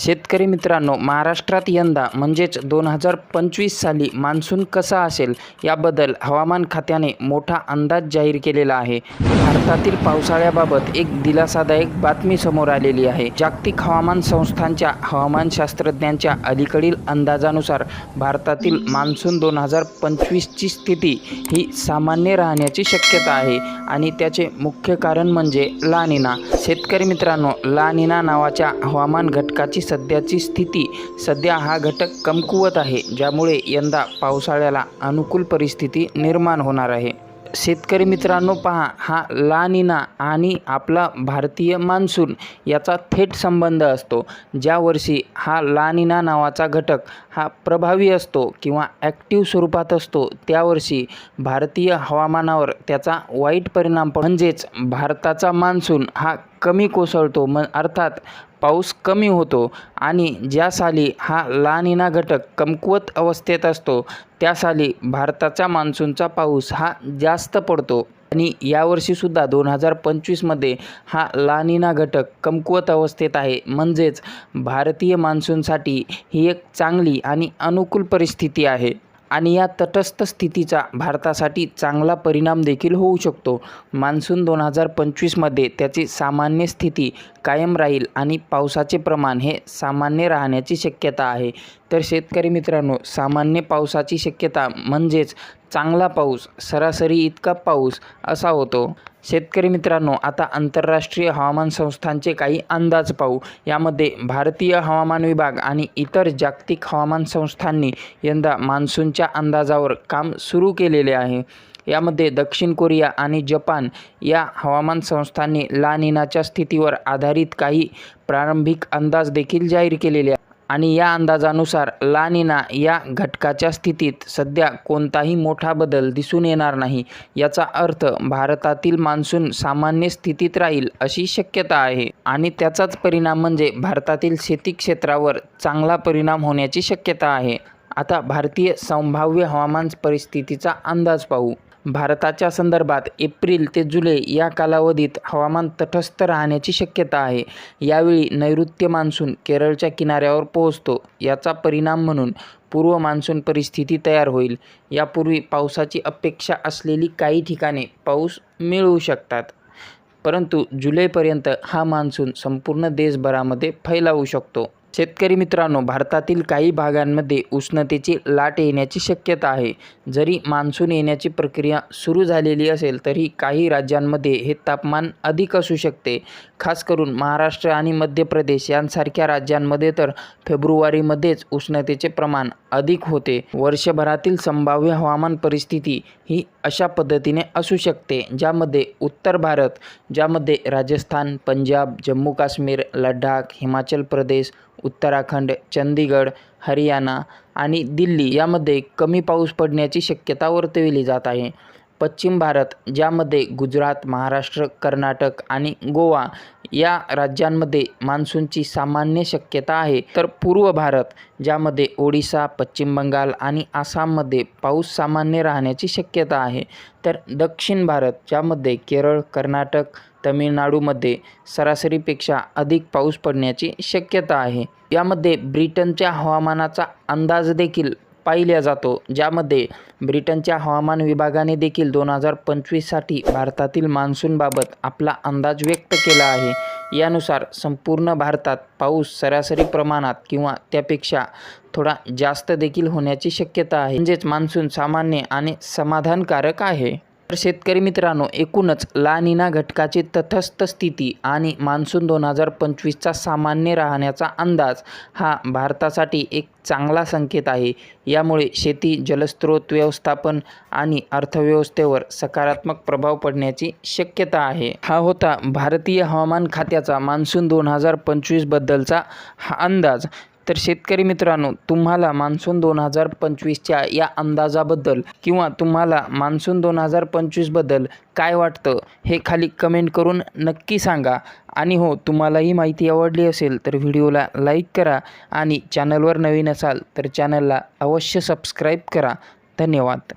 शेतकरी मित्रांनो महाराष्ट्रात यंदा म्हणजेच दोन हजार पंचवीस साली मान्सून कसा असेल याबद्दल हवामान खात्याने मोठा अंदाज जाहीर केलेला आहे. भारतातील पावसाळ्याबाबत एक दिलासादायक बातमी समोर आलेली आहे. जागतिक हवामान संस्थांच्या हवामानशास्त्रज्ञांच्या अलीकडील अंदाजानुसार भारतातील मान्सून दोन हजार पंचवीसची स्थिती ही सामान्य राहण्याची शक्यता आहे आणि त्याचे मुख्य कारण म्हणजे लानिना शेतकरी मित्रांनो लानिना नावाच्या हवामान घटकाची सध्याची स्थिती सध्या हा घटक कमकुवत आहे ज्यामुळे यंदा पावसाळ्याला अनुकूल परिस्थिती निर्माण होणार आहे. शेतकरी मित्रांनो पहा हा लानिना आणि आपला भारतीय मान्सून याचा थेट संबंध असतो. ज्या वर्षी हा लानिना नावाचा घटक हा प्रभावी असतो किंवा ॲक्टिव्ह स्वरूपात असतो त्यावर्षी भारतीय हवामानावर त्याचा वाईट परिणाम म्हणजेच भारताचा मान्सून हा कमी कोसळतो. म अर्थात पाऊस कमी होतो आणि ज्या साली हा लानिना घटक कमकुवत अवस्थेत असतो त्या साली भारताचा मान्सूनचा पाऊस हा जास्त पडतो. आणि यावर्षीसुद्धा दोन हजार पंचवीसमध्ये हा लानिना घटक कमकुवत अवस्थेत आहे. म्हणजेच भारतीय मान्सूनसाठी ही एक चांगली आणि अनुकूल परिस्थिती आहे. आणि या तटस्थ स्थितीचा भारतासाठी चांगला परिणाम देखील होऊ शकतो. मान्सून दोन हजार पंचवीसमध्ये त्याची सामान्य स्थिती कायम राहील आणि पावसाचे प्रमाण हे सामान्य राहण्याची शक्यता आहे. तर शेतकरी मित्रांनो सामान्य पावसाची शक्यता म्हणजेच चांगला पाऊस सरासरी इतका पाऊस असा होतो. शेतकरी मित्रांनो आता आंतरराष्ट्रीय हवामान संस्थांचे काही अंदाज पाहू. यामध्ये भारतीय हवामान विभाग आणि इतर जागतिक हवामान संस्थांनी यंदा मान्सूनच्या अंदाजावर काम सुरू केलेले आहे. यामध्ये दक्षिण कोरिया आणि जपान या हवामान संस्थांनी लानिनाच्या स्थितीवर आधारित काही प्रारंभिक अंदाज देखील जाहीर केलेले आहे आणि या अंदाजानुसार लानिना या घटकाच्या स्थितीत सध्या कोणताही मोठा बदल दिसून येणार नाही. याचा अर्थ भारतातील मान्सून सामान्य स्थितीत राहील अशी शक्यता आहे. आणि त्याचाच परिणाम म्हणजे भारतातील शेती क्षेत्रावर चांगला परिणाम होण्याची शक्यता आहे. आता भारतीय संभाव्य हवामान परिस्थितीचा अंदाज पाहू. भारताच्या संदर्भात एप्रिल ते जुलै या कालावधीत हवामान तटस्थ राहण्याची शक्यता आहे. यावेळी नैऋत्य मान्सून केरळच्या किनाऱ्यावर पोहोचतो. याचा परिणाम म्हणून पूर्व मान्सून परिस्थिती तयार होईल. यापूर्वी पावसाची अपेक्षा असलेली काही ठिकाणे पाऊस मिळू शकतात. परंतु जुलैपर्यंत हा मान्सून संपूर्ण देशभरामध्ये फैलावू शकतो. शेतकरी मित्रांनो भारतातील काही भागांमध्ये उष्णतेची लाट येण्याची शक्यता आहे. जरी मान्सून येण्याची प्रक्रिया सुरू झालेली असेल तरी काही राज्यांमध्ये हे तापमान अधिक असू शकते. खास करून महाराष्ट्र आणि मध्य प्रदेश यांसारख्या राज्यांमध्ये तर फेब्रुवारीमध्येच उष्णतेचे प्रमाण अधिक होते. वर्षभरातील संभाव्य हवामान परिस्थिती ही अशा पद्धतीने असू शकते ज्यामध्ये उत्तर भारत ज्यामध्ये राजस्थान पंजाब जम्मू काश्मीर लडाख हिमाचल प्रदेश उत्तराखंड चंदीगड हरियाणा आणि दिल्ली यामध्ये कमी पाऊस पडण्याची शक्यता वर्तविली जात आहे. पश्चिम भारत ज्यामध्ये गुजरात महाराष्ट्र कर्नाटक आणि गोवा या राज्यांमध्ये मान्सूनची सामान्य शक्यता आहे. तर पूर्व भारत ज्यामध्ये ओडिसा पश्चिम बंगाल आणि आसाममध्ये पाऊस सामान्य राहण्याची शक्यता आहे. तर दक्षिण भारत ज्यामध्ये केरळ कर्नाटक तमिळनाडूमध्ये सरासरीपेक्षा अधिक पाऊस पडण्याची शक्यता आहे. यामध्ये ब्रिटनच्या हवामानाचा अंदाज देखील पाहिल्या जातो ज्यामध्ये ब्रिटनच्या हवामान विभागाने देखील दोन हजार पंचवीससाठी भारतातील मान्सूनबाबत आपला अंदाज व्यक्त केला आहे. यानुसार संपूर्ण भारतात पाऊस सरासरी प्रमाणात किंवा त्यापेक्षा थोडा जास्त देखील होण्याची शक्यता आहे. म्हणजेच मान्सून सामान्य आणि समाधानकारक आहे. तर शेतकरी मित्रांनो एकूणच लानिना घटकाची तटस्थ स्थिती आणि मान्सून दोन हजार पंचवीसचा सामान्य राहण्याचा अंदाज हा भारतासाठी एक चांगला संकेत आहे. यामुळे शेती जलस्रोत व्यवस्थापन आणि अर्थव्यवस्थेवर सकारात्मक प्रभाव पडण्याची शक्यता आहे. हा होता भारतीय हवामान खात्याचा मान्सून दोन हजार पंचवीसबद्दलचा हा अंदाज. तर शेतकरी मित्रांनो तुम्हाला मान्सून दोन हजार पंचवीसच्या या अंदाजाबद्दल किंवा तुम्हाला मान्सून दोन हजार पंचवीसबद्दल काय वाटतं हे खाली कमेंट करून नक्की सांगा. आणि हो तुम्हाला ही माहिती आवडली असेल तर व्हिडिओला लाईक करा आणि चॅनलवर नवीन असाल तर चॅनलला अवश्य सबस्क्राईब करा. धन्यवाद.